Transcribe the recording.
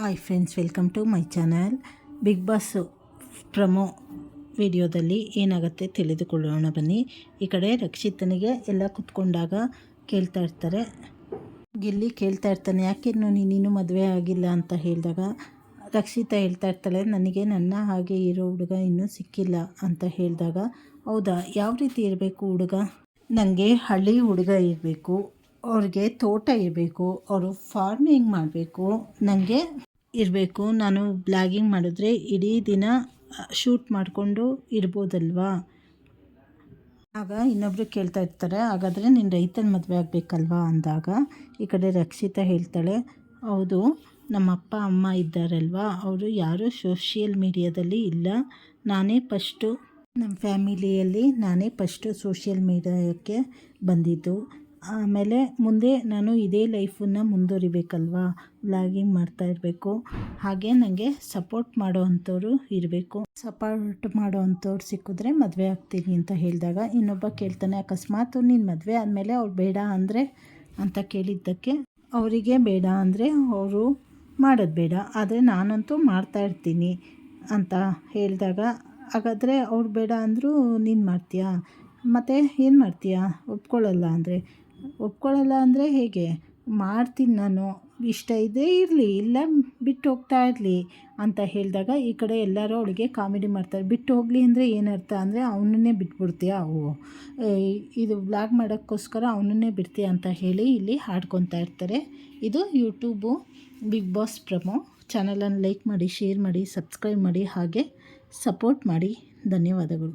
Hi friends welcome to my channel Bigg Boss promo ವಿಡಿಯೋದಲ್ಲಿ ಏನಾಗುತ್ತೆ ತಿಳಿದುಕೊಳ್ಳೋಣ ಬನ್ನಿ. ಈ ಕಡೆ ರಕ್ಷಿತನಿಗೆ ಎಲ್ಲ ಕುತ್ಕೊಂಡಾಗ ಕೇಳ್ತಾ ಇರ್ತಾರೆ. ಗಿಲ್ಲಿ ಕೇಳ್ತಾ ಇರ್ತಾನೆ, ಯಾಕೆ ನೀನು ಮದುವೆ ಆಗಿಲ್ಲ? ಅಂತ ಹೇಳಿದಾಗ, ರಕ್ಷಿತಾ ಹೇಳ್ತಾ ಇರ್ತಾಳೆ, ನನಗೆ ನನ್ನ ಹಾಗೆ ಇರೋ ಹುಡುಗ ಇನ್ನೂ ಸಿಕ್ಕಿಲ್ಲ. ಅಂತ ಹೇಳಿದಾಗ, ಹೌದಾ, ಯಾವ ರೀತಿ ಇರಬೇಕು ಹುಡುಗ? ನನಗೆ ಹಳ್ಳಿ ಹುಡುಗ ಇರಬೇಕು, ಅವ್ರಿಗೆ ತೋಟ ಇರಬೇಕು, ಅವರು ಫಾರ್ಮಿಂಗ್ ಮಾಡಬೇಕು ನನಗೆ ಇರಬೇಕು. ನಾನು ಬ್ಲಾಗಿಂಗ್ ಮಾಡಿದ್ರೆ ಇಡೀ ದಿನ ಶೂಟ್ ಮಾಡಿಕೊಂಡು ಇರ್ಬೋದಲ್ವಾ? ಆಗ ಇನ್ನೊಬ್ಬರು ಕೇಳ್ತಾ ಇರ್ತಾರೆ, ಹಾಗಾದರೆ ನೀನು ರೈತನ ಮದುವೆ ಆಗಬೇಕಲ್ವಾ? ಅಂದಾಗ, ಈ ಕಡೆ ರಕ್ಷಿತಾ ಹೇಳ್ತಾಳೆ, ಹೌದು, ನಮ್ಮ ಅಪ್ಪ, ಅಮ್ಮ ಇದ್ದಾರಲ್ವಾ? ಅವರು ಯಾರೂ ಸೋಷಿಯಲ್ ಮೀಡಿಯಾದಲ್ಲಿ ಇಲ್ಲ. ನಾನೇ ಫಸ್ಟು ನಮ್ಮ ಫ್ಯಾಮಿಲಿಯಲ್ಲಿ ನಾನೇ ಫಸ್ಟು ಸೋಷಿಯಲ್ ಮೀಡಿಯಾಕ್ಕೆ ಬಂದಿದ್ದು. ಆಮೇಲೆ ಮುಂದೆ ನಾನು ಇದೇ ಲೈಫನ್ನು ಮುಂದುವರಿಬೇಕಲ್ವಾ? ವ್ಲಾಗಿಂಗ್ ಮಾಡ್ತಾ ಇರಬೇಕು. ಹಾಗೆ ನನಗೆ ಸಪೋರ್ಟ್ ಮಾಡೋ ಅಂಥವ್ರು ಇರಬೇಕು. ಸಪೋರ್ಟ್ ಮಾಡೋ ಅಂಥವ್ರು ಸಿಕ್ಕಿದ್ರೆ ಮದುವೆ ಆಗ್ತೀನಿ ಅಂತ ಹೇಳಿದಾಗ ಇನ್ನೊಬ್ಬ ಕೇಳ್ತಾನೆ, ಅಕಸ್ಮಾತ್ ನೀನು ಮದುವೆ ಆದಮೇಲೆ ಅವ್ರು ಬೇಡ ಅಂದರೆ? ಅಂತ ಕೇಳಿದ್ದಕ್ಕೆ, ಅವರಿಗೆ ಬೇಡ ಅಂದರೆ ಅವರು ಮಾಡೋದು ಬೇಡ. ಆದರೆ ನಾನಂತೂ ಮಾಡ್ತಾ ಇರ್ತೀನಿ. ಅಂತ ಹೇಳಿದಾಗ, ಹಾಗಾದರೆ ಅವ್ರು ಬೇಡ ಅಂದರೂ ನೀನು ಮಾಡ್ತೀಯಾ? ಮತ್ತು ಏನು ಮಾಡ್ತೀಯಾ? ಒಪ್ಕೊಳ್ಳಲ್ಲ ಅಂದರೆ. ಒಪ್ಕೊಳ್ಳಲ್ಲ ಅಂದರೆ ಹೇಗೆ? ಮಾಡ್ತೀನಿ ನಾನು. ಇಷ್ಟ ಇದೆ ಇರಲಿ, ಇಲ್ಲ ಬಿಟ್ಟು ಹೋಗ್ತಾ ಇರಲಿ ಅಂತ ಹೇಳಿದಾಗ ಈ ಕಡೆ ಎಲ್ಲರೂ ಅವಳಿಗೆ ಕಾಮಿಡಿ ಮಾಡ್ತಾರೆ. ಬಿಟ್ಟು ಹೋಗಲಿ ಅಂದರೆ ಏನರ್ಥ ಅಂದರೆ ಅವನನ್ನೇ ಬಿಟ್ಬಿಡ್ತೀಯಾ? ಓ ಇದು ಬ್ಲಾಗ್ ಮಾಡೋಕ್ಕೋಸ್ಕರ ಅವನನ್ನೇ ಬಿಡ್ತೀಯ ಅಂತ ಹೇಳಿ ಇಲ್ಲಿ ಹಾಡ್ಕೊತಾ ಇರ್ತಾರೆ. ಇದು ಯೂಟ್ಯೂಬು ಬಿಗ್ ಬಾಸ್ ಪ್ರಮೋ. ಚಾನಲನ್ನು ಲೈಕ್ ಮಾಡಿ, ಶೇರ್ ಮಾಡಿ, ಸಬ್ಸ್ಕ್ರೈಬ್ ಮಾಡಿ, ಹಾಗೆ ಸಪೋರ್ಟ್ ಮಾಡಿ. ಧನ್ಯವಾದಗಳು.